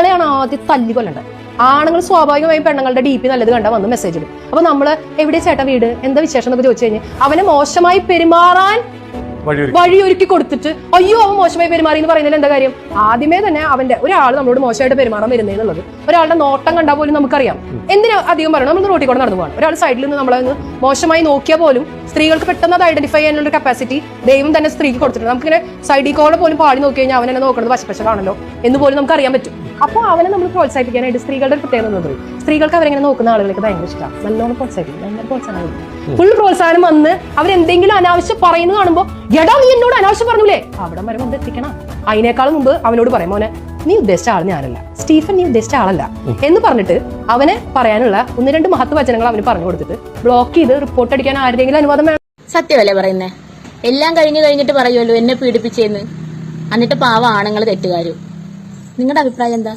പെണ്ണുങ്ങളെയാണ് ആദ്യം തല്ലി കൊല്ലണ്ടത്. ആണുങ്ങൾ സ്വാഭാവികമായും പെണ്ണുങ്ങളുടെ ഡി പി നല്ലത് കണ്ടാൽ വന്ന് മെസ്സേജ് ഇടും. അപ്പൊ നമ്മൾ എവിടെ ചേട്ടാ വീട്? എന്താ വിശേഷം എന്നൊക്കെ ചോദിച്ചു കഴിഞ്ഞാൽ അവനെ മോശമായി പെരുമാറാൻ വഴിയൊരുക്കി. കൊടുത്തിട്ട് അയ്യോ അവൻ മോശമായി പെരുമാറി എന്ന് പറയുന്നതിൽ എന്താ കാര്യം? ആദ്യമേ തന്നെ അവന്റെ ഒരാൾ നമ്മളോട് മോശമായിട്ട് പെരുമാറാൻ വരുന്നതെന്നുള്ളത് ഒരാളുടെ നോട്ടം കണ്ടാൽ പോലും നമുക്കറിയാം. എന്തിനാ അധികം പറയണം? നമ്മൾ റോട്ടിൽ കൂടെ നടന്നു പോകണം ഒരാൾ സൈഡിൽ നിന്ന് നമ്മളെ മോശമായി നോക്കിയാൽ പോലും സ്ത്രീകൾക്ക് പെട്ടെന്ന് അത് ഐഡന്റിഫൈ ചെയ്യാനുള്ള കപ്പാസിറ്റി ദൈവം തന്നെ സ്ത്രീക്ക് കൊടുത്തിട്ടുണ്ട്. നമുക്കിങ്ങനെ സൈഡിൽ കൂടെ പോലും പാടി നോക്കി കഴിഞ്ഞാൽ അവൻ എന്നെ നോക്കുന്നത് വശപ്പശകാണല്ലോ എന്ന് പോലും നമുക്ക് അറിയാൻ പറ്റും. അപ്പോൾ അവനെ നമ്മൾ പ്രോത്സാഹിപ്പിക്കാനായിട്ട് സ്ത്രീകളുടെ ഒരു പ്രത്യേകത പറയും. സ്ത്രീകൾക്ക് അവരെങ്ങനെ നോക്കുന്ന ആളുകൾക്ക് ഭയങ്കര ഇഷ്ടമാണ് നല്ലോണം പ്രോത്സാഹിപ്പിക്കും. ഭയങ്കര പ്രോത്സാഹനം. ഫുൾ പ്രോത്സാഹനം വന്ന് അവരെന്തെങ്കിലും അനാവശ്യം പറയുന്നത് കാണുമ്പോൾ എടാ നീ എന്നോട് അനാവശ്യം പറഞ്ഞില്ലേ അവിടെ വരെ വന്ന് എത്തിക്കണം. അതിനേക്കാളും മുമ്പ് അവനോട് പറയും മോനെ നീ ഉദ്ദേശിച്ച ആൾ ഞാനല്ല. സ്റ്റീഫൻ നീ ഉദ്ദേശിച്ച ആളല്ല. എന്ന് പറഞ്ഞിട്ട് അവനെ പറയാനുള്ള ഒന്ന് രണ്ട് മഹത്വ വചനങ്ങൾ അവന് പറഞ്ഞു കൊടുത്തിട്ട് ബ്ലോക്ക് ചെയ്ത് റിപ്പോർട്ട് അടിക്കാൻ ആരുടെങ്കിലും അനുവാദം വേണം. സത്യമല്ലേ പറയുന്നേ? എല്ലാം കഴിഞ്ഞു കഴിഞ്ഞിട്ട് പറയുമല്ലോ എന്നെ പീഡിപ്പിച്ചേന്ന്. എന്നിട്ട് പാവ ആണുങ്ങൾ തെറ്റുകാരും. നിങ്ങളുടെ അഭിപ്രായം എന്താ?